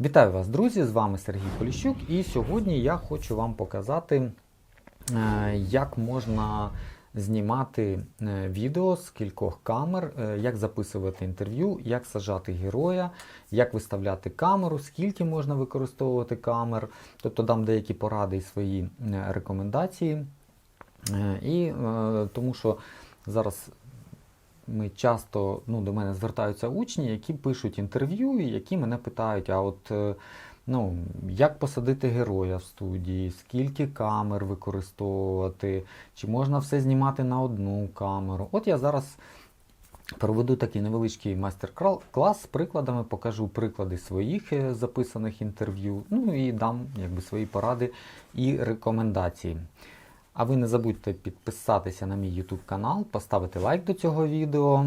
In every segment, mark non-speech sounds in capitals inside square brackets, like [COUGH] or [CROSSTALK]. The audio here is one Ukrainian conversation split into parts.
Вітаю вас, друзі! З вами Сергій Поліщук, і сьогодні я хочу вам показати, е, як можна знімати е, відео з кількох камер, е, як записувати інтерв'ю, як сажати героя, як виставляти камеру, скільки можна використовувати камер, тобто дам деякі поради і свої рекомендації. І тому що зараз ми часто ну, до мене звертаються учні, які пишуть інтерв'ю, і які мене питають, а от е, ну, як посадити героя в студії, скільки камер використовувати, чи можна все знімати на одну камеру. От я зараз проведу такий невеличкий майстер-клас з прикладами, покажу приклади своїх е, записаних інтерв'ю, ну і дам якби, свої поради і рекомендації. А ви не забудьте підписатися на мій YouTube канал, поставити лайк до цього відео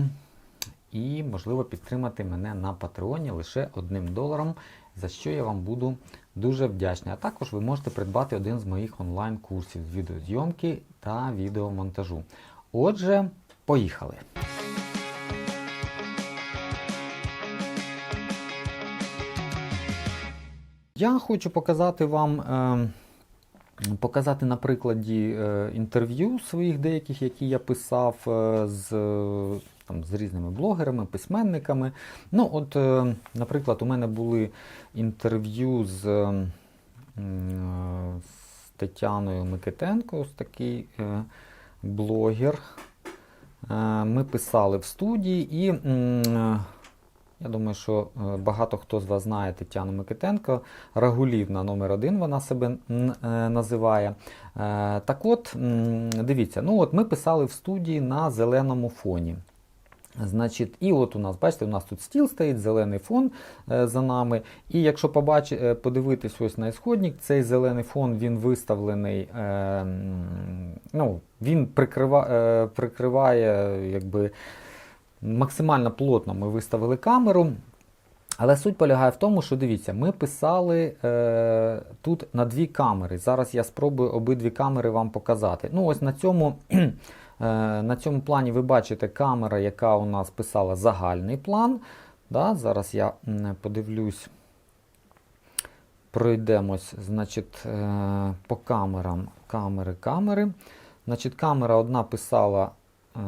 і, можливо, підтримати мене на Патреоні лише одним доларом, за що я вам буду дуже вдячний. А також ви можете придбати один з моїх онлайн-курсів з відеозйомки та відеомонтажу. Отже, поїхали! Я хочу показати вам. Е, Показати на прикладі е, інтерв'ю своїх деяких, які я писав е, з, е, там, з різними блогерами, письменниками. Ну, от, Наприклад, у мене були інтерв'ю з, з Тетяною Микитенко, ось такий блогер. Ми писали в студії і. Я думаю, що е, багато хто з вас знає Тетяну Микитенко. Рагулівна номер один вона себе е, називає. Е, Так от, дивіться, ну от ми писали в студії на зеленому фоні. Значить, і от у нас, бачите, у нас тут стіл стоїть, зелений фон за нами. І якщо побач, е, подивитись ось на ісходник, цей зелений фон він виставлений, ну, він прикрива, прикриває якби, максимально плотно ми виставили камеру. Але суть полягає в тому, що дивіться, ми писали е, тут на дві камери. Зараз я спробую обидві камери вам показати. Ну, ось на цьому, [CLEARS THROAT] е, на цьому плані ви бачите камера, яка у нас писала загальний план. Да? Зараз я подивлюсь, пройдемось значить, е, по камерам. Камери, камери. Значить, камера одна писала. Е,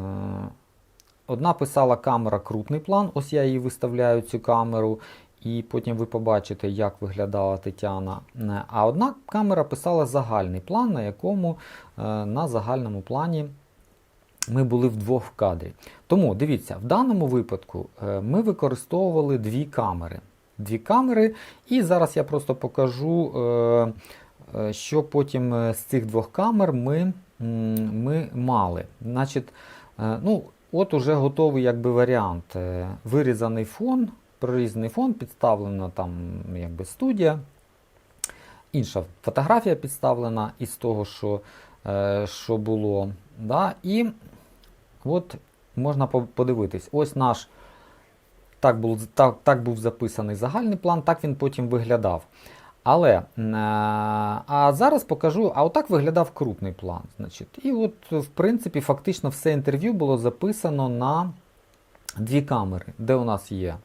Одна писала камера крупний план, ось я її виставляю цю камеру, і потім ви побачите, як виглядала Тетяна. Е, А одна камера писала загальний план, на якому е, на загальному плані ми були вдвох в кадрі. Тому дивіться, в даному випадку е, ми використовували дві камери. Дві камери, і зараз я просто покажу, що потім з цих двох камер ми, ми мали. Значить, ну, От уже готовий якби, варіант. Е, Вирізаний фон, прорізаний фон, підставлена там якби, студія. Інша фотографія підставлена із того, що, е, що було. Да? І от можна подивитись. Ось наш так був, так, так був записаний загальний план, так він потім виглядав. Але а зараз покажу, а отак виглядав крупний план. Значить. І от, в принципі, фактично все інтерв'ю було записано на дві камери, де у нас є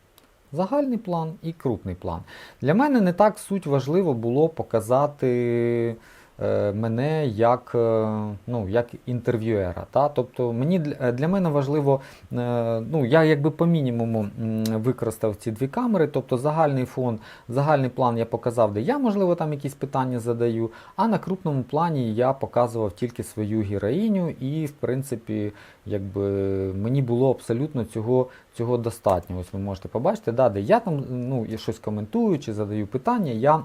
загальний план і крупний план. Для мене не так суть важливо було показати мене як, е, ну, як інтерв'юера. Та? Тобто мені, для- для мене важливо, е, ну, я якби по мінімуму використав ці дві камери, тобто загальний фон, загальний план я показав, де я, можливо, там якісь питання задаю, а на крупному плані я показував тільки свою героїню, і, в принципі, якби мені було абсолютно цього, цього достатньо. Ось ви можете побачити, да, де я там ну, я щось коментую чи задаю питання, я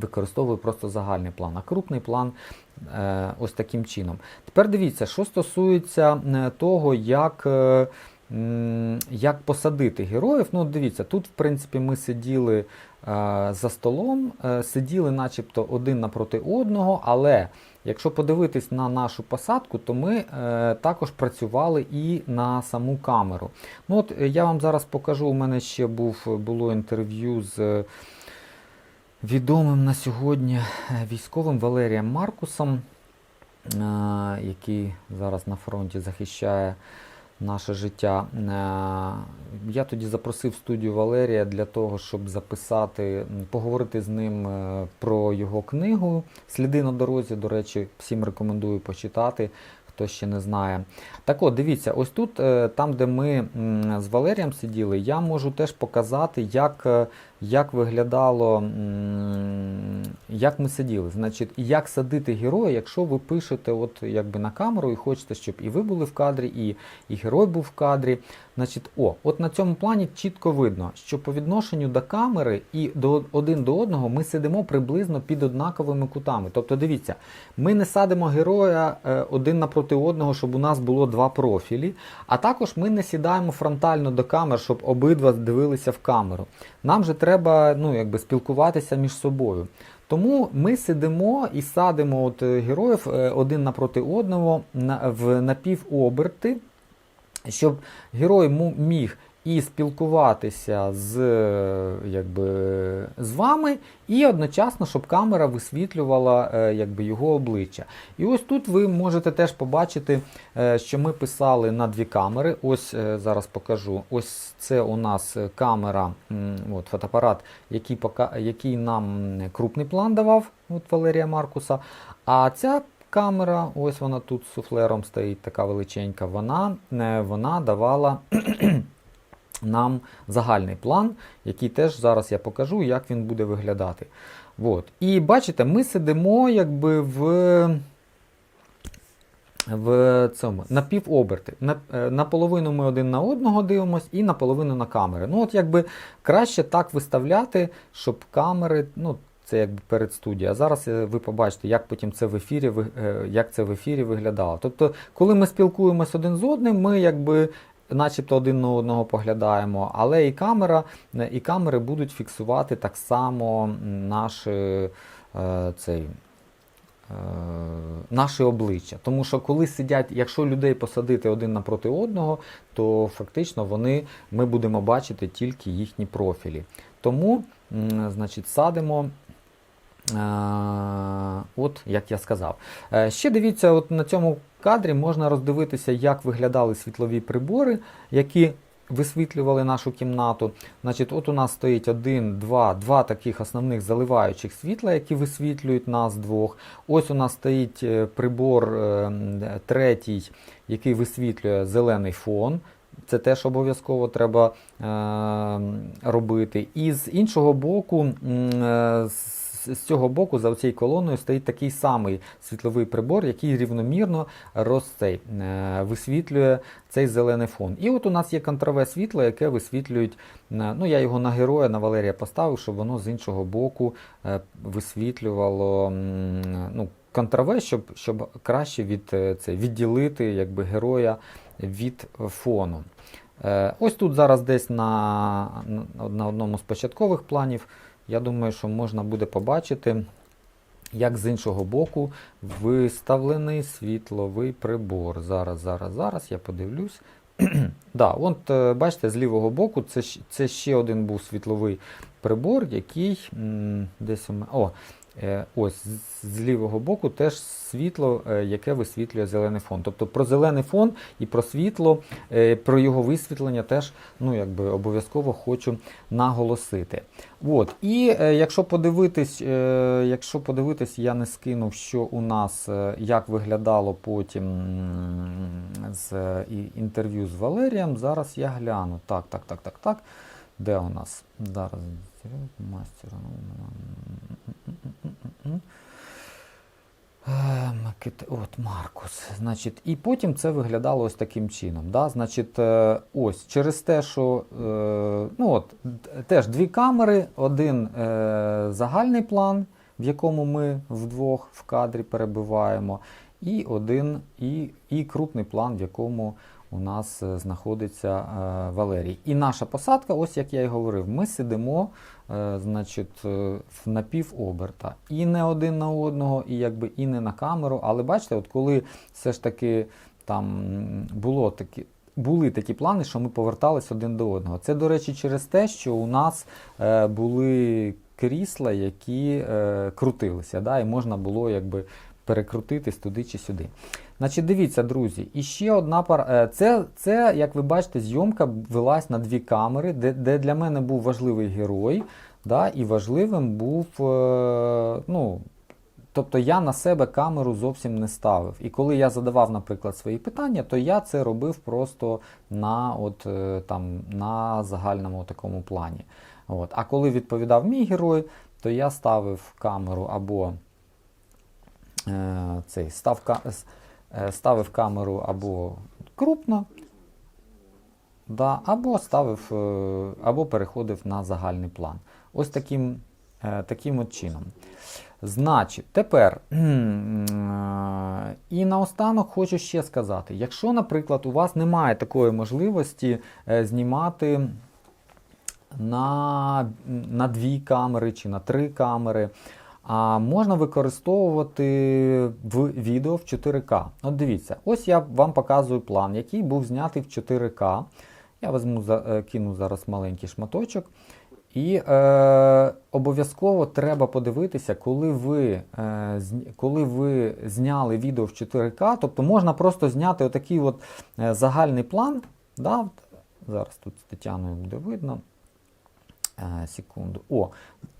використовую просто загальний план, а крупний план е, ось таким чином. Тепер дивіться, що стосується е, того, як. е, Як посадити героїв? Ну, дивіться, тут, в принципі, ми сиділи е, за столом, е, сиділи начебто один напроти одного, але якщо подивитись на нашу посадку, то ми е, також працювали і на саму камеру. Ну, от Я вам зараз покажу, у мене ще був, було інтерв'ю з відомим на сьогодні е, військовим Валерієм Маркусом, е, який зараз на фронті захищає наше життя. Е, Я тоді запросив студію Валерія для того, щоб записати, поговорити з ним про його книгу Сліди на дорозі. До речі, всім рекомендую почитати. Хто ще не знає. Так от, дивіться, ось тут, там, де ми з Валерієм сиділи, я можу теж показати, як, як виглядало, як ми сиділи. Значить, як садити героя, якщо ви пишете от, якби на камеру і хочете, щоб і ви були в кадрі, і, і герой був в кадрі. Значить, о, от на цьому плані чітко видно, що по відношенню до камери і до один до одного ми сидимо приблизно під однаковими кутами. Тобто, дивіться, ми не садимо героя е, один напроти одного, щоб у нас було два профілі, а також ми не сідаємо фронтально до камер, щоб обидва дивилися в камеру. Нам же треба ну, якби, спілкуватися між собою. Тому ми сидимо і садимо от е, героїв е, один напроти одного в напівоберти, щоб герой міг і спілкуватися з, е, якби, з вами, і одночасно, щоб камера висвітлювала е, якби, його обличчя. І ось тут ви можете теж побачити, е, що ми писали на дві камери. Ось зараз покажу. Ось це у нас камера, от, фотоапарат, який, пока, який нам крупний план давав от Валерія Маркуса. А ця камера, ось вона тут з суфлером стоїть, така величенька, вона, вона давала нам загальний план, який теж зараз я покажу, як він буде виглядати. От. І бачите, ми сидимо якби в. В цьому напівоберти. На, е, наполовину ми один на одного дивимося і наполовину на камери. Ну, от якби краще так виставляти, щоб камери, ну, це якби перед студією. А зараз е, ви побачите, як потім це в ефірі, е, як це в ефірі виглядало. Тобто, коли ми спілкуємось один з одним, ми якби начебто один на одного поглядаємо, але і камера, і камери будуть фіксувати так само наші, е, цей, е, наше обличчя. Тому що коли сидять, якщо людей посадити один напроти одного, то фактично вони, ми будемо бачити тільки їхні профілі. Тому, значить, садимо. Е, От, як я сказав. Е, Ще дивіться, от на цьому кадрі можна роздивитися, як виглядали світлові прибори, які висвітлювали нашу кімнату. Значить, от у нас стоїть один, два, два таких основних заливаючих світла, які висвітлюють нас двох. Ось у нас стоїть е, прибор третій, який висвітлює зелений фон. Це теж обов'язково треба робити. І з іншого боку, з з цього боку, за цією колоною, стоїть такий самий світловий прибор, який рівномірно роз, цей, е, висвітлює цей зелений фон. І от у нас є контрове світло, яке висвітлюють. е, Ну, я його на героя, на Валерія поставив, щоб воно з іншого боку е, висвітлювало ну, контрове, щоб, щоб краще від, це, відділити якби, героя від фону. Ось тут зараз десь на- на одному з початкових планів. Я думаю, що можна буде побачити, як з іншого боку виставлений світловий прибор. Зараз, зараз, зараз я подивлюсь. [CLEARS THROAT] да, от е, бачите, з лівого боку це, це ще один був світловий прибор, який десь у мене. Ось з- лівого боку теж світло, е, яке висвітлює зелений фон. Тобто про зелений фон і про світло, е, про його висвітлення теж ну, якби, обов'язково хочу наголосити. От. І е, якщо подивитись, е, якщо подивитись, я не скинув, що у нас, е, як виглядало потім з е, інтерв'ю з Валерієм. Зараз я гляну. Так, так, так, так, так. Де у нас? Зараз. Мастер. Е, Микита- От Маркус. Значить, і потім це виглядало ось таким чином. Да? Значить, е, ось через те, що е, ну от, теж дві камери, один е, загальний план, в якому ми вдвох в кадрі перебуваємо, і один і, і крупний план, в якому у нас е, знаходиться е, Валерій. І наша посадка, ось як я і говорив, ми сидимо е, значить, в напівоберта. І не один на одного, і якби і не на камеру. Але бачите, от коли все ж таки там було такі. Були такі плани, що ми повертались один до одного. Це, до речі, через те, що у нас е, були крісла, які е, крутилися, да, і можна було якби перекрутитись туди чи сюди. Значить, дивіться, друзі, і ще одна пара. е, Це, це, як ви бачите, зйомка велась на дві камери, де, де для мене був важливий герой, да, і важливим був. Е, ну, Тобто я на себе камеру зовсім не ставив. І коли я задавав, наприклад, свої питання, то я це робив просто на, от, е, там, на загальному такому плані. От. А коли відповідав мій герой, то я ставив камеру або е, цей, став, ставив камеру або крупно, да, або ставив, е, або переходив на загальний план. Ось таким, е, таким от чином. Значить, тепер е, і наостанок хочу ще сказати: якщо, наприклад, у вас немає такої можливості е, знімати на, на дві камери чи на три камери, а можна використовувати в відео в 4К. От дивіться, ось я вам показую план, який був знятий в 4К. Я візьму, е, кину зараз маленький шматочок. І е, обов'язково треба подивитися, коли ви, е, коли ви зняли відео в 4К, тобто можна просто зняти отакий от е, загальний план. Да? Зараз тут з Тетяною буде видно. Е, секунду. О,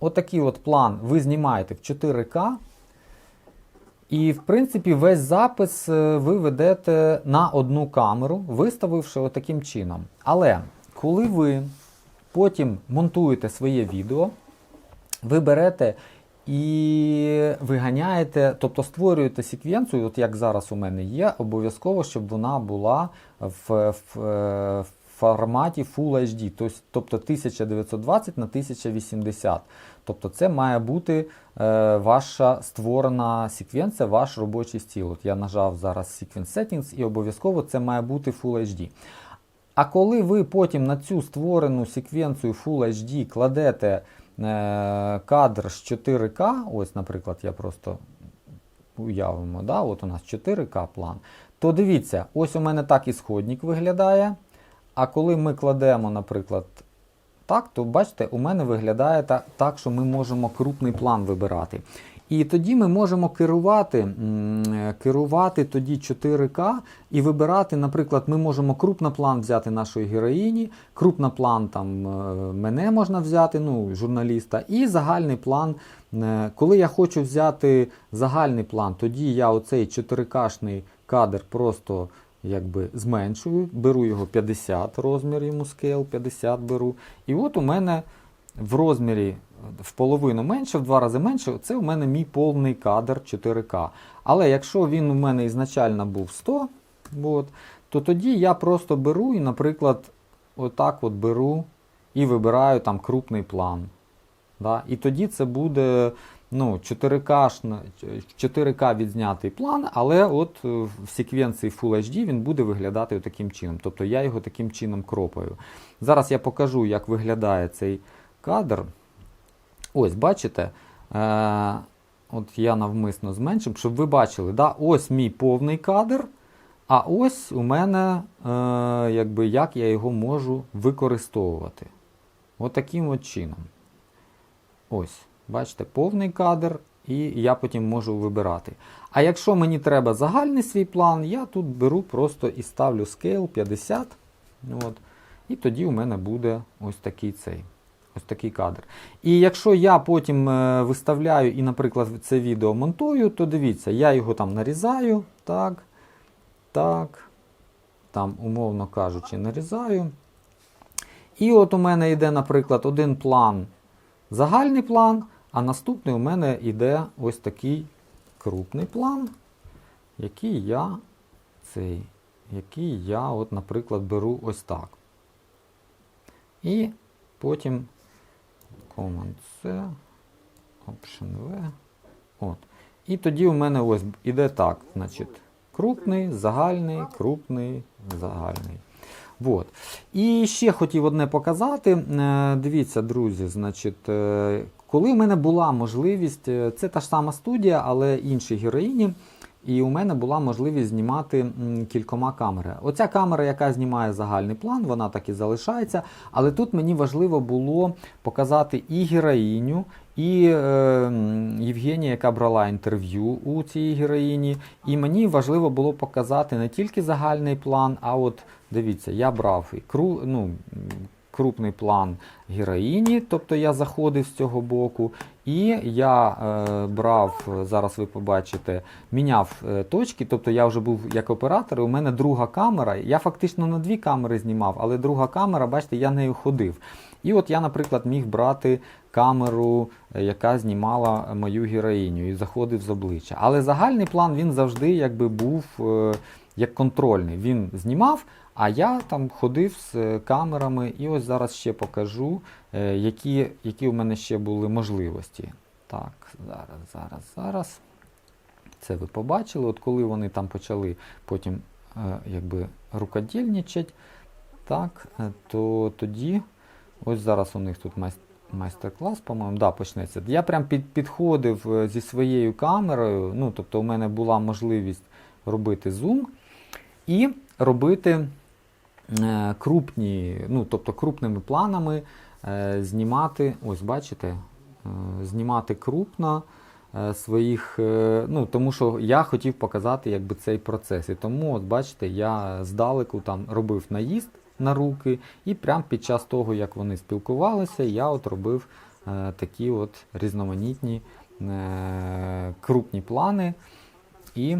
отакий от план ви знімаєте в 4К. І, в принципі, весь запис е, ви ведете на одну камеру, виставивши отаким чином. Але коли ви потім монтуєте своє відео, ви берете і виганяєте, тобто створюєте секвенцію, от як зараз у мене є, обов'язково, щоб вона була в, в, е, в форматі Full HD, тобто 1920 на 1080. Тобто це має бути е, ваша створена секвенція, ваш робочий стіл. От я нажав зараз Sequence Settings і обов'язково це має бути Full HD. А коли ви потім на цю створену секвенцію Full HD кладете е, кадр з 4К, ось, наприклад, я просто уявимо, да, от у нас 4К план, то дивіться, ось у мене так ісходник виглядає. А коли ми кладемо, наприклад, так, то бачите, у мене виглядає так, що ми можемо крупний план вибирати. І тоді ми можемо керувати, керувати тоді 4К і вибирати, наприклад, ми можемо крупноплан взяти нашої героїні, крупноплан там е, мене можна взяти, ну, журналіста, і загальний план. Е, Коли я хочу взяти загальний план, тоді я оцей 4К-шний кадр просто якби зменшую, беру його 50 розмір йому scale, 50 беру. І от у мене в розмірі в половину менше, в два рази менше, це у мене мій повний кадр 4К. Але якщо він у мене ізначально був 100, от, то тоді я просто беру і, наприклад, отак от беру і вибираю там крупний план. Да? І тоді це буде ну, 4К, 4К відзнятий план, але от е, в секвенції Full HD він буде виглядати таким чином. Тобто я його таким чином кропаю. Зараз я покажу, як виглядає цей кадр. Ось, бачите? Е, от я навмисно зменшив, щоб ви бачили, да? ось мій повний кадр. А ось у мене, е, якби, як я його можу використовувати. От от чином. Ось, бачите, повний кадр, і я потім можу вибирати. А якщо мені треба загальний свій план, я тут беру просто і ставлю scale 50. От, і тоді у мене буде ось такий цей. Ось такий кадр. І якщо я потім е, виставляю і, наприклад, це відео монтую, то дивіться, я його там нарізаю, так, так, там, умовно кажучи, нарізаю. І от у мене йде, наприклад, один план, загальний план, а наступний у мене йде ось такий крупний план, який я цей, який я, от, наприклад, беру ось так. І потім Command-C, Option-V. От. І тоді у мене ось іде так. Значить, крупний, загальний, крупний, загальний. Вот. І ще хотів одне показати. Е, Дивіться, друзі, значить, е, коли в мене була можливість, е, це та ж сама студія, але інші героїні. І у мене була можливість знімати кількома камерами. Оця камера, яка знімає загальний план, вона так і залишається. Але тут мені важливо було показати і героїню, і е, Євгенія, яка брала інтерв'ю у цій героїні. І мені важливо було показати не тільки загальний план, а от дивіться, я брав і кру, ну, крупний план героїні, тобто я заходив з цього боку, і я е, брав, зараз ви побачите, міняв е, точки, тобто я вже був як оператор, і у мене друга камера. Я фактично на дві камери знімав, але друга камера, бачите, я нею ходив. І от я, наприклад, міг брати камеру, е, яка знімала мою героїню і заходив з обличчя. Але загальний план він завжди якби був е, як контрольний. Він знімав, а я там ходив з камерами, і ось зараз ще покажу, е, які, які у мене ще були можливості. Так, зараз, зараз, зараз. Це ви побачили. От коли вони там почали потім е, якби рукодільничать, так, е, то тоді, ось зараз у них тут майс- майстер-клас, по-моєму, да, почнеться. Я прям під, підходив зі своєю камерою, ну, тобто у мене була можливість робити зум і робити е, крупні, ну, тобто крупними планами е, знімати, ось бачите, е, знімати крупно своїх, ну, тому що я хотів показати якби, цей процес. І тому, от бачите, я здалеку там робив наїзд на руки, і прямо під час того, як вони спілкувалися, я от робив е, такі от різноманітні е, крупні плани. І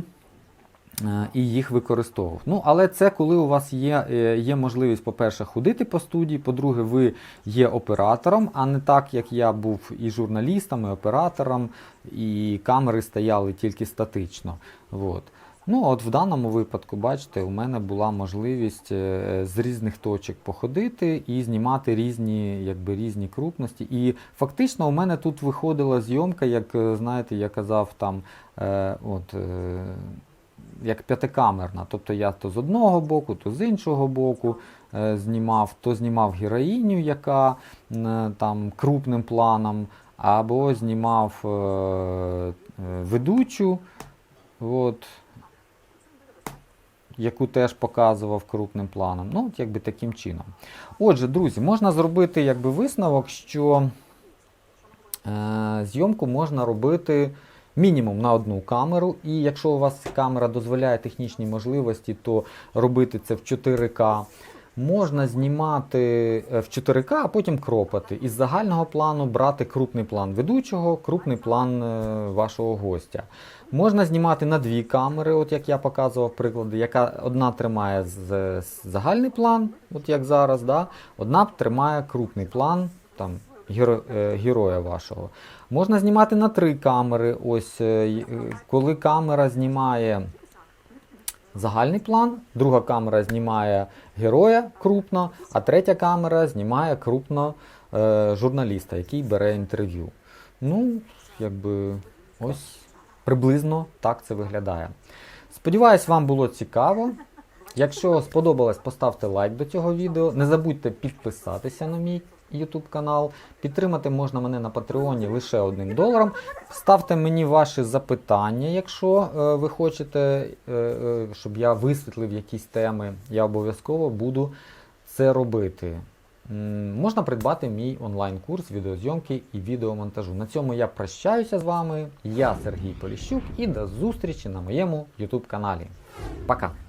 і їх використовував. Ну, але це коли у вас є, е, є можливість, по-перше, ходити по студії, по-друге, ви є оператором, а не так, як я був і журналістом, і оператором, і камери стояли тільки статично. От. Ну, от в даному випадку, бачите, у мене була можливість е, з різних точок походити і знімати різні, якби, різні крупності. І фактично у мене тут виходила зйомка, як е, знаєте, я казав там, е, от, е, як п'ятикамерна. Тобто я то з одного боку, то з іншого боку е, знімав, то знімав героїню, яка там крупним планом, або знімав е, е, ведучу. От, яку теж показував крупним планом. Ну, якби таким чином. Отже, друзі, можна зробити якби висновок, що е, зйомку можна робити мінімум на одну камеру. І якщо у вас камера дозволяє технічні можливості, то робити це в 4К. Можна знімати е, в 4К, а потім кропати. Із загального плану брати крупний план ведучого, крупний план е, вашого гостя. Можна знімати на дві камери, от як я показував приклади, яка одна тримає з, загальний план, от як зараз, да? одна тримає крупний план там, геро, е, героя вашого. Можна знімати на три камери. Ось е, е, коли камера знімає загальний план, друга камера знімає героя крупно, а третя камера знімає крупно е, журналіста, який бере інтерв'ю. Ну, якби ось приблизно так це виглядає. Сподіваюсь, вам було цікаво. Якщо сподобалось, поставте лайк до цього відео. Не забудьте підписатися на мій YouTube канал. Підтримати можна мене на Патреоні лише одним доларом. Ставте мені ваші запитання, якщо е, ви хочете, е, е, щоб я висвітлив якісь теми. Я обов'язково буду це робити. Можна придбати мій онлайн-курс відеозйомки і відеомонтажу. На цьому я прощаюся з вами. Я Сергій Поліщук і до зустрічі на моєму YouTube каналі. Пока!